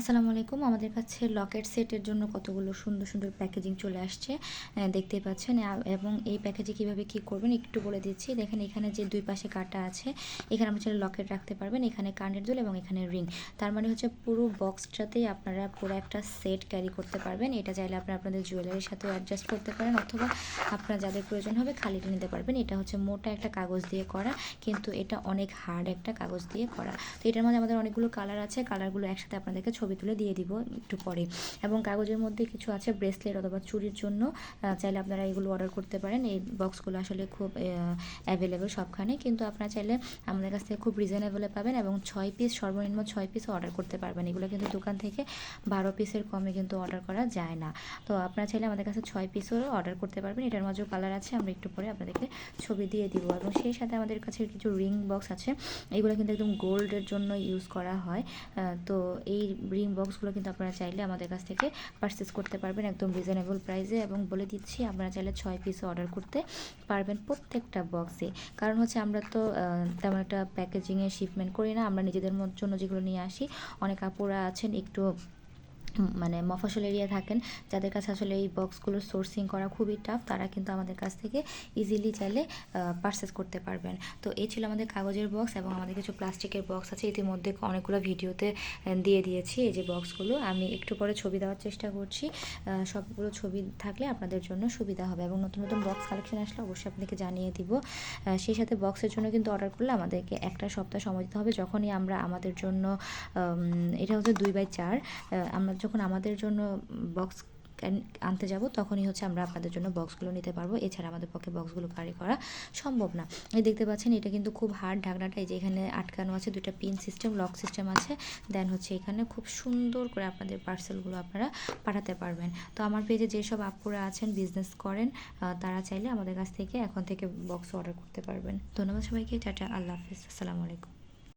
আসসালামু আলাইকুম। আমাদের কাছে লকেট সেটের জন্য কতগুলো সুন্দর সুন্দর প্যাকেজিং চলে আসছে আহ, দেখতেই পাচ্ছেন। এবং এই প্যাকেজে কীভাবে কি করবেন একটু বলে দিচ্ছি। দেখেন এখানে যে দুই পাশে কাটা আছে এখানে আপনি লকেট রাখতে পারবেন। এখানে কানের দুল এবং এখানে রিং। তার মানে হচ্ছে পুরো বক্সটাতেই আপনারা পুরো একটা সেট ক্যারি করতে পারবেন। এটা চাইলে আপনারা আপনাদের জুয়েলারির সাথেও অ্যাডজাস্ট করতে পারেন অথবা আপনার যাদের প্রয়োজন হবে খালিটা নিতে পারবেন। এটা হচ্ছে মোটা একটা কাগজ দিয়ে করা কিন্তু এটা অনেক হার্ড একটা কাগজ দিয়ে করা। তো এটার মধ্যে আমাদের অনেকগুলো কালার আছে। কালারগুলো একসাথে আপনাদেরকে ছবি তুলে দিয়ে দিব একটু পরে। এবং কাগজের মধ্যে কিছু আছে ব্রেসলেট অথবা চুরির জন্য চাইলে আপনারা এগুলো অর্ডার করতে পারেন। এই বক্সগুলো আসলে খুব অ্যাভেলেবেল সবখানে। কিন্তু আপনারা চাইলে আমাদের কাছ থেকে খুব রিজনেবলে পাবেন এবং ছয় পিস সর্বনিম্ন ছয় পিস অর্ডার করতে পারবেন। এগুলো কিন্তু দোকান থেকে বারো পিসের কমে কিন্তু অর্ডার করা যায় না। তো আপনারা চাইলে আমাদের কাছে ছয় পিসও অর্ডার করতে পারবেন। এটার মাঝেও কালার আছে, আমরা একটু পরে আপনাদেরকে ছবি দিয়ে দিব। এবং সেই সাথে আমাদের কাছে কিছু রিং বক্স আছে। এগুলো কিন্তু একদম গোল্ডের জন্য ইউজ করা হয়। তো এই রিং বক্সগুলো কিন্তু আপনারা চাইলে আমাদের কাছ থেকে পারচেস করতে পারবেন একদম রিজনেবল প্রাইসে এবং বলে দিচ্ছি, আপনারা চাইলে ছয় পিস অর্ডার করতে পারবেন প্রত্যেকটা বক্সে কারণ হচ্ছে আমরা তো তেমন একটা প্যাকেজিংয়ে শিপমেন্ট করি না, আমরা নিজেদের জন্য যেগুলো নিয়ে আসি, অনেক আপুরা আছেন, একটু মানে মফস্বল এরিয়া থাকেন, যাদের কাছে আসলে এই বক্সগুলো সোর্সিং করা খুবই টাফ তারা কিন্তু আমাদের কাছ থেকে ইজিলি চাইলে পারচেস করতে পারবেন। তো এই ছিল আমাদের কাগজের বক্স এবং আমাদের কিছু প্লাস্টিকের বক্স আছে। ইতিমধ্যে অনেকগুলো ভিডিওতে দিয়ে দিয়েছি এই যে বক্সগুলো আমি একটু পরে ছবি দেওয়ার চেষ্টা করছি। সবগুলো ছবি থাকলে আপনাদের জন্য সুবিধা হবে এবং নতুন নতুন বক্স কালেকশন আসলে অবশ্যই আপনাকে জানিয়ে দিব। সেই সাথে বক্সের জন্য কিন্তু অর্ডার করলে আমাদেরকে একটা সপ্তাহ সময় দিতে হবে। যখনই আমরা আমাদের জন্য এটা হচ্ছে দুই বাই চার আমরা যখন আমাদের জন্য বক্স আনতে যাব, তখনই হচ্ছে আমরা আপনাদের জন্য বক্সগুলো নিতে পারব। এছাড়া আমাদের পক্ষে বক্সগুলো ক্যারি করা সম্ভব না। এই দেখতে পাচ্ছেন, এটা কিন্তু খুব হার্ড ঢাকনাটা, এই যে এখানে আটকানো আছে দুটা পিন সিস্টেম লক সিস্টেম আছে। দেন হচ্ছে এখানে খুব সুন্দর করে আপনাদের পার্সেলগুলো আপনারা পাঠাতে পারবেন। তো আমার পেজে যেসব আপুরা আছেন বিজনেস করেন তারা চাইলে আমাদের কাছ থেকে এখন থেকে বক্স অর্ডার করতে পারবেন। ধন্যবাদ সবাইকে, টাটা, আল্লাহ হাফিজ, আসসালামু আলাইকুম।